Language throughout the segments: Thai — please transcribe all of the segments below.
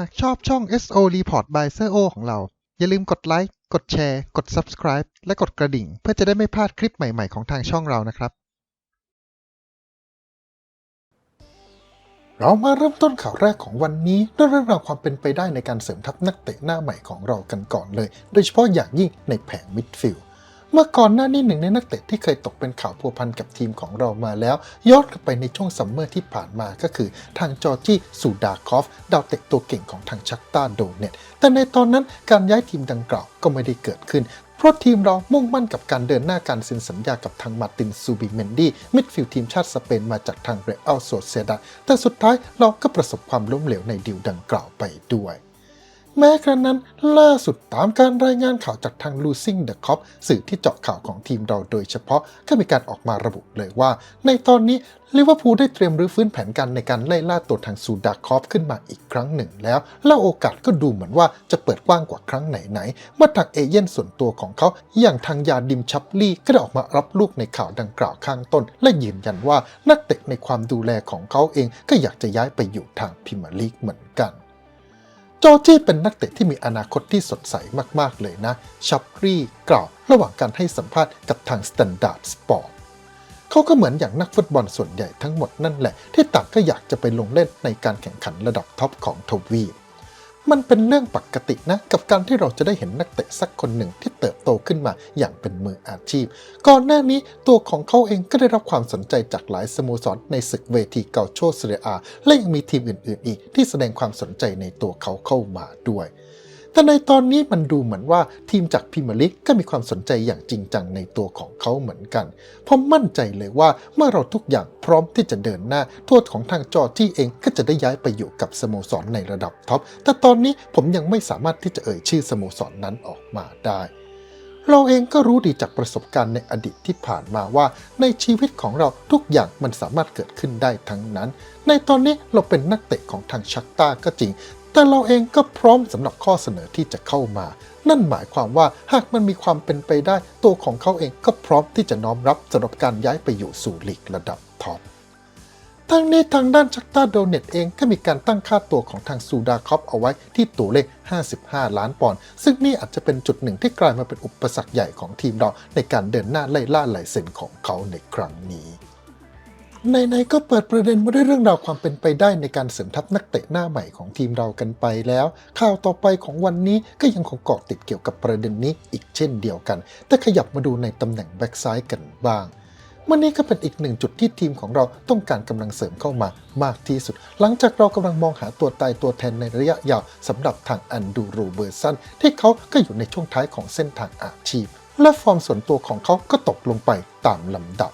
หากชอบช่อง SO Report by s โ o ของเรา อย่าลืมกดไลค์ กดแชร์ กด Subscribe และกดกระดิ่ง เพื่อจะได้ไม่พลาดคลิปใหม่ ๆ ของทางช่องเรานะครับ เรามาเริ่มต้นข่าวแรกของวันนี้ด้วยเรื่องราวความเป็นไปได้ในการเสริมทัพนักเตะหน้าใหม่ของเรากันก่อนเลย โดยเฉพาะอย่างยิ่งในแผงมิดฟิลด์ มื่อก่อนหน้านี้หนึ่งในนักเตะที่เคยตกเป็นข่าวพัวพันกับทีมของเรามาแล้ว ย้อนกลับไปในช่วงซัมเมอร์ที่ผ่านมาก็คือทางจอร์จี้สูดาคอฟ ดาวเตะตัวเก่งของทางชักตาโดเนตแต่ในตอนนั้นการย้ายทีมดังกล่าวก็ไม่ได้เกิดขึ้นเพราะทีมเรามุ่งมั่นกับการเดินหน้าการเซ็นสัญญากับทางมาร์ตินซูบิเมนดี้มิดฟิลด์ทีมชาติสเปนมาจากทางเรอัลโซเซดาแต่สุดท้ายเราก็ประสบความล้มเหลวในดีลดังกล่าวไปด้วย แม้กระนั้นล่าสุดตามการรายงานข่าวจากทาง Losing the Cop สื่อที่เจาะข่าวของทีมเราโดยเฉพาะก็มีการออกมาระบุเลยว่า ในตอนนี้ลิเวอร์พูลได้เตรียมรื้อฟื้นแผนการในการไล่ล่าตัวทางซูดาคอฟขึ้นมาอีกครั้งหนึ่งแล้ว และโอกาสก็ดูเหมือนว่าจะเปิดกว้างกว่าครั้งไหนๆเมื่อทางเอเย่นส่วนตัวของเขาอย่างทางยาดิมชัปลี่ก็ได้ออกมารับลูกในข่าวดังกล่าวข้างต้น และยืนยันว่านักเตะในความดูแลของเขาเองก็อยากจะย้ายไปอยู่ทางพรีเมียร์ลีกเหมือนกัน จอจี้เป็นนักเตะที่มีอนาคตที่สดใสมาก ๆ เลยนะ ชัปรีกล่าวระหว่างการให้สัมภาษณ์กับทาง Standard Sport เขาก็เหมือนอย่างนักฟุตบอลส่วนใหญ่ทั้งหมดนั่นแหละ ที่ต่างก็อยากจะไปลงเล่นในการแข่งขันระดับท็อปของทวีป มันเป็นเรื่องปกตินะ กับการที่เราจะได้เห็นนักเตะสักคนหนึ่งที่เติบโตขึ้นมาอย่างเป็นมืออาชีพ ก่อนหน้านี้ตัวของเขาเองก็ได้รับความสนใจจากหลายสโมสรในศึกเวทีเกาโชเซเรียอาและยังมีทีมอื่นๆ อีกที่แสดงความสนใจในตัวเขาเข้ามาด้วย แต่ในตอนนี้มันดูเหมือนว่าทีมจากพรีเมียร์ลีกก็มีความสนใจอย่างจริงจังในตัวของเขาเหมือนกัน ผมมั่นใจเลยว่าเมื่อเราทุกอย่างพร้อมที่จะเดินหน้าโทษของทางจอร์จี้เองก็จะได้ย้ายไปอยู่กับสโมสรในระดับท็อป แต่ตอนนี้ผมยังไม่สามารถที่จะเอ่ยชื่อสโมสรนนั้นออกมาได้ เราเองก็รู้ดีจากประสบการณ์ในอดีตที่ผ่านมาว่า ในชีวิตของเราทุกอย่างมันสามารถเกิดขึ้นได้ทั้งนั้น ในตอนนี้เราเป็นนักเตะของทางชักตาก็จริง แต่เราเองก็พร้อมสำหรับข้อเสนอที่จะเข้ามา นั่นหมายความว่าหากมันมีความเป็นไปได้ ตัวของเขาเองก็พร้อมที่จะน้อมรับสำหรับการย้ายไปอยู่สู่ลีกระดับท็อปทั้งนี้ทางด้านชักตาโดเนตเองก็มีการตั้งค่าตัวของทางซูดาคอปเอาไว้ที่ตัวเลข 55 ล้านปอนด์ซึ่งนี่อาจจะเป็นจุดหนึ่งที่กลายมาเป็นอุปสรรคใหญ่ของทีมเราในการเดินหน้าไล่ล่าลายเซ็นของเขาในครั้งนี้ ในๆก็เปิดประเด็นมาด้วยเรื่องราวความเป็นไปได้ในการเสริมทัพนักเตะหน้าใหม่ของทีมเรากันไปแล้ว ข่าวต่อไปของวันนี้ก็ยังคงเกาะติดเกี่ยวกับประเด็นนี้อีกเช่นเดียวกัน แต่ขยับมาดูในตำแหน่งแบ็กซ้ายกันบ้างมันนี้ก็เป็นอีกหนึ่งจุดที่ทีมของเราต้องการกำลังเสริมเข้ามามากที่สุด หลังจากเรากำลังมองหาตัวตายตัวแทนในระยะยาวสำหรับทางอันดูโรเบอร์สันที่เขาก็อยู่ในช่วงท้ายของเส้นทางอาชีพ และฟอร์มส่วนตัวของเขาก็ตกลงไปตามลำดับ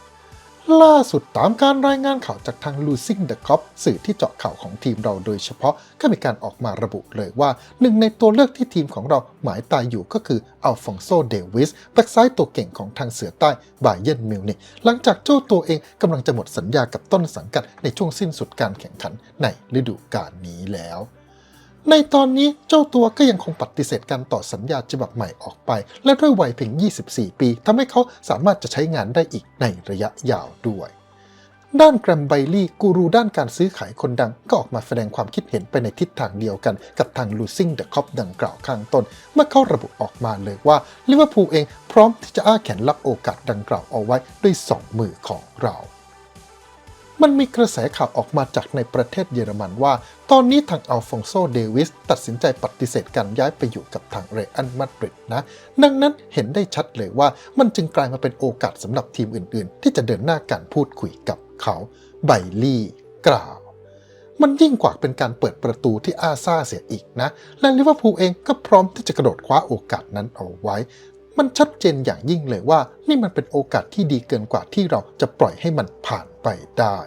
ล่าสุดตามการรายงานข่าวจากทาง Losing the Cop สื่อที่เจาะข่าวของทีมเราโดยเฉพาะก็มีการออกมาระบุเลยว่า หนึ่งในตัวเลือกที่ทีมของเราหมายตายอยู่ก็คืออัลฟองโซเดวิสแบ็กซ้ายตัวเก่งของทางเสือใต้บาเยนมิวนิกหลังจากเจ้าตัวเองกำลังจะหมดสัญญากับต้นสังกัดในช่วงสิ้นสุดการแข่งขันในฤดูกาลนี้แล้ว ในตอนนี้เจ้าตัวก็ยังคงปฏิเสธการต่อสัญญาฉบับใหม่ออกไป และด้วยวัยเพียง 24 ปีทำให้เขาสามารถจะใช้งานได้อีกในระยะยาวด้วย ด้านแกรมไบลี่กูรูด้านการซื้อขายคนดังก็ออกมาแสดงความคิดเห็นไปในทิศทางเดียวกันกับทาง Losing the Cop ดังกล่าวข้างต้น เมื่อเขาระบุออกมาเลยว่าลิเวอร์พูลเองพร้อมที่จะอ้าแขนรับโอกาสดังกล่าวเอาไว้ด้วยสองมือของเรา มันมีกระแสข่าวออกมาจากในประเทศเยอรมันว่า ตอนนี้ทางอัลฟองโซเดวิสตัดสินใจปฏิเสธการย้ายไปอยู่กับทางเรอัลมาดริดนะ ดังนั้นเห็นได้ชัดเลยว่ามันจึงกลายมาเป็นโอกาสสำหรับทีมอื่นๆ ที่จะเดินหน้าการพูดคุยกับเขาไบลี่กล่าวมันยิ่งกว่าเป็นการเปิดประตูที่อาซาเสียอีกนะ และลิเวอร์พูลเองก็พร้อมที่จะกระโดดคว้าโอกาสนั้นเอาไว้ มันชัดเจนอย่างยิ่งเลยว่า นี่มันเป็นโอกาสที่ดีเกินกว่าที่เราจะปล่อยให้มันผ่านไปได้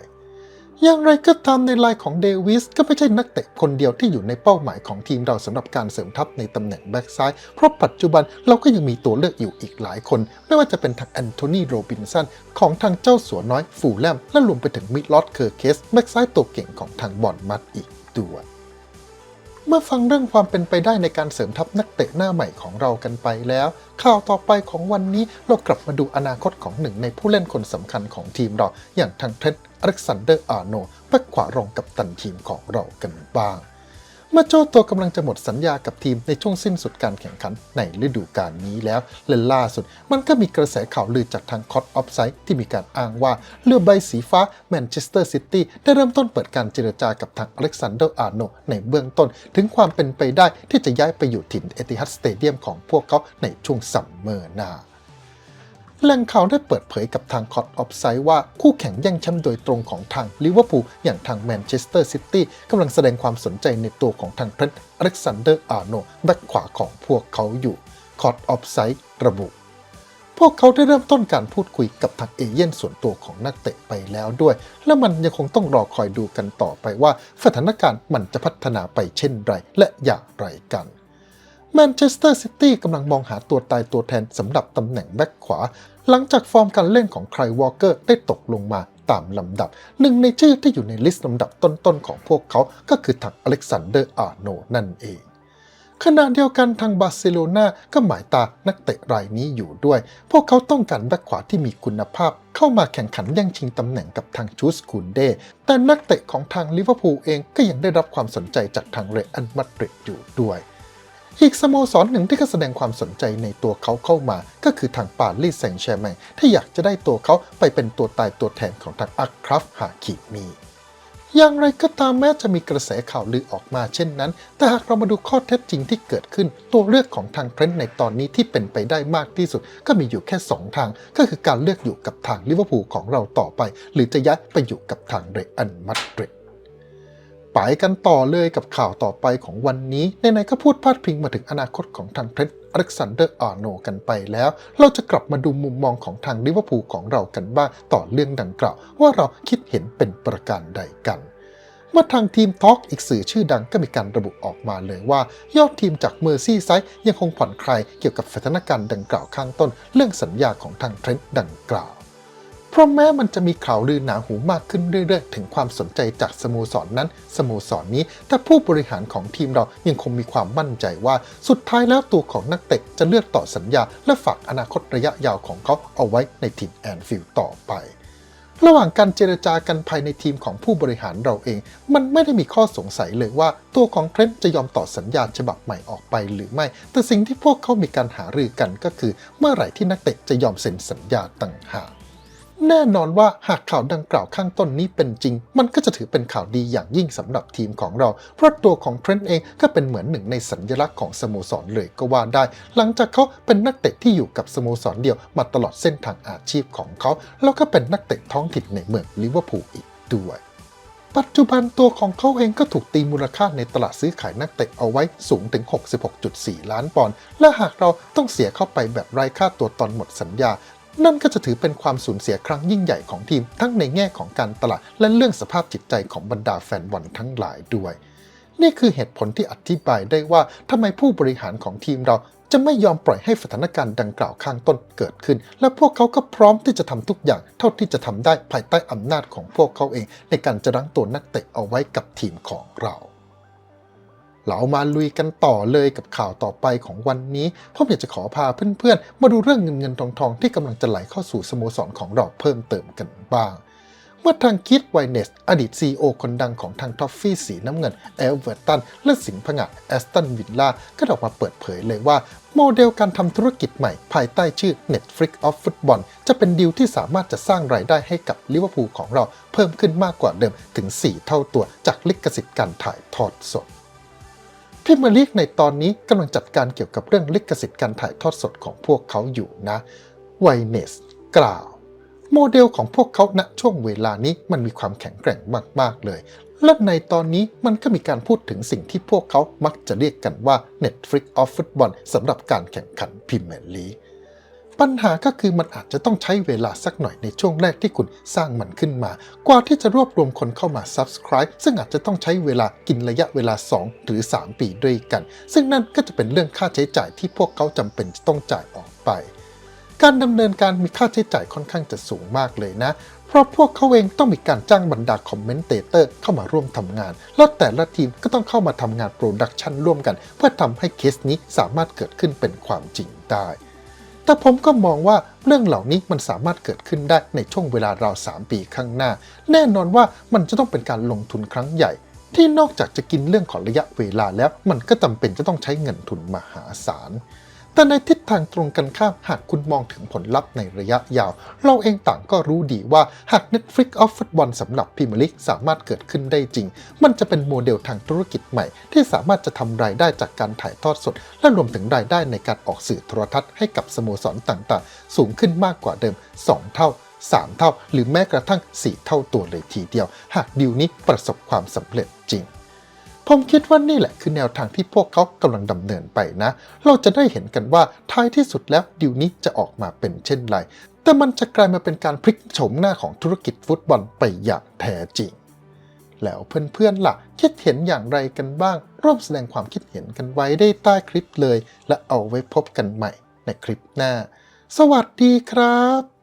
อย่างไรก็ตามในลายของเดวิสก็ไม่ใช่นักเตะคนเดียวที่อยู่ในเป้าหมายของทีมเราสำหรับการเสริมทัพในตำแหน่งแบ็กซ้าย เพราะปัจจุบันเราก็ยังมีตัวเลือกอยู่อีกหลายคน ไม่ว่าจะเป็นทางแอนโทนีโรบินสันของทางเจ้าสัวน้อยฟูลแลมและรวมไปถึงมิดลอดเคอร์เคสแบ็กซ้ายตัวเก่งของทางบอลมัดอีกด้วย เมื่อฟังเรื่องความเป็นไปได้ในการเสริมทัพนักเตะหน้าใหม่ของเรากันไปแล้ว ข่าวต่อไปของวันนี้เรากลับมาดูอนาคตของหนึ่งในผู้เล่นคนสำคัญของทีมเรา อย่างทางเทรนด์อเล็กซานเดอร์อาร์โนแบ็กขวารองกับตันทีมของเรากันบ้าง มื่อโจตัวกำลังจะหมดสัญญากับทีมในช่วงสิ้นสุดการแข่งขันในฤดูกาลนี้แล้วและล่าสุด มันก็มีกระแสข่าวลือจากทางคอตออฟไซด์ที่มีการอ้างว่าเรือใบสีฟ้าแมนเชสเตอร์ซิตี้ได้เริ่มต้นเปิดการเจรจากับทางอเล็กซานเดอร์อาร์โนในเบื้องต้น ถึงความเป็นไปได้ที่จะย้ายไปอยู่ถิ่นเอติฮัดสเตเดียมของพวกเขาในช่วงซัมเมอร์หน้า แหล่งข่าวได้เปิดเผยกับทางคอตออฟไซด์ว่าคู่แข่งแย่งแชมป์โดยตรงของทางลิเวอร์พูลอย่างทางแมนเชสเตอร์ซิตี้กำลังแสดงความสนใจในตัวของทางเทรนต์อเล็กซานเดอร์อาร์โนแบ็คขวาของพวกเขาอยู่คอตออฟไซด์ระบุ พวกเขาได้เริ่มต้นการพูดคุยกับทางเอเย่นส่วนตัวของนักเตะไปแล้วด้วย และมันยังคงต้องรอคอยดูกันต่อไปว่าสถานการณ์มันจะพัฒนาไปเช่นไรและอย่างไรกัน แมนเชสเตอร์ซิตี้กำลังมองหาตัวตายตัวแทนสำหรับตำแหน่งแบ็คขวา หลังจากฟอร์มการเล่นของไคลวอลเกอร์ได้ตกลงมาตามลำดับ หนึ่งในชื่อที่อยู่ในลิสต์ลำดับต้นๆของพวกเขาก็คือทางอเล็กซานเดอร์อาร์โนนั่นเองขณะเดียวกันทางบาร์เซโลนาก็หมายตานักเตะรายนี้อยู่ด้วย พวกเขาต้องการแบ็คขวาที่มีคุณภาพ เข้ามาแข่งขันแย่งชิงตำแหน่งกับทางชูสคูนเดแต่นักเตะของทางลิเวอร์พูลเองก็ยังได้รับความสนใจจากทางเรอัลมาดริดอยู่ด้วย อีกสโมสรหนึ่งที่ก็แสดงความสนใจในตัวเขาเข้ามา ก็คือทางปารีสแซงต์แชร์แมงที่อยากจะได้ตัวเขาไปเป็นตัวตายตัวแทนของทางอัคคราฟฮาคิมีอย่างไรก็ตามแม้จะมีกระแสข่าวลือออกมาเช่นนั้น แต่หากเรามาดูข้อเท็จจริงที่เกิดขึ้น ตัวเลือกของทางเทรนต์ในตอนนี้ที่เป็นไปได้มากที่สุด ก็มีอยู่แค่ 2 ทาง ก็คือการเลือกอยู่กับทางลิเวอร์พูลของเราต่อไป หรือจะย้ายไปอยู่กับทางเรอัลมาดริด ไปกันต่อเลยกับข่าวต่อไปของวันนี้ในไหนก็พูดพาดพิงมาถึงอนาคตของทางเทรนต์อเล็กซานเดอร์อาร์โนกันไปแล้ว เราจะกลับมาดูมุมมองของทางลิเวอร์พูลของเรากันบ้างต่อเรื่องดังกล่าว ว่าเราคิดเห็นเป็นประการใดกันเมื่อทางทีมทอล์กอีกสื่อชื่อดังก็มีการระบุออกมาเลยว่า ยอดทีมจากเมอร์ซี่ไซด์ยังคงผ่อนคลายเกี่ยวกับสถานการณ์ดังกล่าวข้างต้น เรื่องสัญญาของทางเทรนต์ดังกล่าว เพราะแม้มันจะมีข่าวลือหนาหูมากขึ้นเรื่อย ๆ ถึงความสนใจจากสโมสรนนั้น สโมสรนนี้ แต่ผู้บริหารของทีมเรายังคงมีความมั่นใจว่าสุดท้ายแล้วตัวของนักเตะจะเลือกต่อสัญญา และฝากอนาคตระยะยาวของเขาเอาไว้ในทีมแอนฟิลด์ต่อไประหว่างการเจรจากันภายในทีมของผู้บริหารเราเอง มันไม่ได้มีข้อสงสัยเลยว่า ตัวของเทรนต์จะยอมต่อสัญญาฉบับใหม่ออกไปหรือไม่ แต่สิ่งที่พวกเขามีการหารือกันก็คือ เมื่อไหร่ที่นักเตะจะยอมเซ็นสัญญาต่างหาก แน่นอนว่าหากข่าวดังกล่าวข้างต้นนี้เป็นจริง มันก็จะถือเป็นข่าวดีอย่างยิ่งสำหรับทีมของเรา เพราะตัวของเทรนต์เองก็เป็นเหมือนหนึ่งในสัญลักษณ์ของสโมสรเลยก็ว่าได้ หลังจากเขาเป็นนักเตะที่อยู่กับสโมสรเดียวมาตลอดเส้นทางอาชีพของเขา แล้วก็เป็นนักเตะท้องถิ่นในเมืองลิเวอร์พูลอีกด้วยปัจจุบันตัวของเขาเองก็ถูกตีมูลค่าในตลาดซื้อขายนักเตะเอาไว้สูงถึง 66.4 ล้านปอนด์ และหากเราต้องเสียเข้าไปแบบไร้ค่าตัวตอนหมดสัญญา นั่นก็จะถือเป็นความสูญเสียครั้งยิ่งใหญ่ของทีม ทั้งในแง่ของการตลาดและเรื่องสภาพจิตใจของบรรดาแฟนบอลทั้งหลายด้วย นี่คือเหตุผลที่อธิบายได้ว่าทำไมผู้บริหารของทีมเราจะไม่ยอมปล่อยให้สถานการณ์ดังกล่าวข้างต้นเกิดขึ้น และพวกเขาก็พร้อมที่จะทำทุกอย่าง เท่าที่จะทำได้ภายใต้อำนาจของพวกเขาเอง ในการจะรั้งตัวนักเตะเอาไว้กับทีมของเรา เรามาลุยกันต่อเลยกับข่าวต่อไปของวันนี้ผมอยากจะขอพาเพื่อนๆ มาดูเรื่องเงินเงินทองทองที่กำลังจะไหลเข้าสู่สโมสรของเราเพิ่มเติมกันบ้าง เมื่อทางคิดไวเนส อดีต CEO คนดังของทางท็อฟฟี่สีน้ำเงินเอลเวอร์ตันและสิงห์ผงะแอสตันวิลล่าก็ออกมาเปิดเผยเลยว่าโมเดลการทำธุรกิจใหม่ภายใต้ชื่อ Netflix of Football จะเป็นดีลที่สามารถจะสร้างรายได้ให้กับลิเวอร์พูลของเราเพิ่มขึ้นมากกว่าเดิมถึง 4 เท่าตัวจากลิขสิทธิ์การถ่ายทอดสด พรีเมียร์ลีกในตอนนี้กำลังจัดการเกี่ยวกับเรื่องลิขสิทธิ์การถ่ายทอดสดของพวกเขาอยู่นะไวเนสกล่าว โมเดลของพวกเขาณช่วงเวลานี้มันมีความแข็งแกร่งมาก ๆ เลย และในตอนนี้มันก็มีการพูดถึงสิ่งที่พวกเขามักจะเรียกกันว่า Netflix of Football สำหรับการแข่งขันพรีเมียร์ลีก ปัญหาก็คือมันอาจจะต้องใช้เวลาสักหน่อยในช่วงแรกที่คุณสร้างมันขึ้นมา กว่าที่จะรวบรวมคนเข้ามา Subscribe ซึ่งอาจจะต้องใช้เวลากินระยะเวลา 2 หรือ 3 ปีด้วยกัน ซึ่งนั่นก็จะเป็นเรื่องค่าใช้จ่ายที่พวกเขาจำเป็นจะต้องจ่ายออกไป การดำเนินการมีค่าใช้จ่ายค่อนข้างจะสูงมากเลยนะเพราะพวกเขาเองต้องมีการจ้างบรรดาคอมเมนเตเตอร์เข้ามาร่วมทำงาน แล้วแต่ละทีมก็ต้องเข้ามาทำงานโปรดักชันร่วมกัน เพื่อทำให้เคสนี้สามารถเกิดขึ้นเป็นความจริงได้ แต่ผมก็มองว่าเรื่องเหล่านี้มันสามารถเกิดขึ้นได้ในช่วงเวลาราว3ปีข้างหน้า แน่นอนว่ามันจะต้องเป็นการลงทุนครั้งใหญ่ ที่นอกจากจะกินเรื่องของระยะเวลาแล้วมันก็จำเป็นจะต้องใช้เงินทุนมหาศาล แต่ในทิศทางตรงกันข้ามหากคุณมองถึงผลลัพธ์ในระยะยาว เราเองต่างก็รู้ดีว่าหาก Netflix of Football สำหรับพรีเมียร์ลีกสามารถเกิดขึ้นได้จริง มันจะเป็นโมเดลทางธุรกิจใหม่ ที่สามารถจะทำรายได้จากการถ่ายทอดสด และรวมถึงรายได้ในการออกสื่อโทรทัศน์ให้กับสโมสรต่างๆ สูงขึ้นมากกว่าเดิม 2 เท่า 3 เท่า หรือแม้กระทั่ง 4 เท่าตัวเลยทีเดียว หากดีลนี้ประสบความสำเร็จจริง ผมคิดว่านี่แหละคือแนวทางที่พวกเขากำลังดำเนินไปนะ เราจะได้เห็นกันว่าท้ายที่สุดแล้วดิวนี้จะออกมาเป็นเช่นไร แต่มันจะกลายมาเป็นการพลิกโฉมหน้าของธุรกิจฟุตบอลไปอย่างแท้จริง แล้วเพื่อนๆล่ะ คิดเห็นอย่างไรกันบ้าง ร่วมแสดงความคิดเห็นกันไว้ได้ใต้คลิปเลย และเอาไว้พบกันใหม่ในคลิปหน้า สวัสดีครับ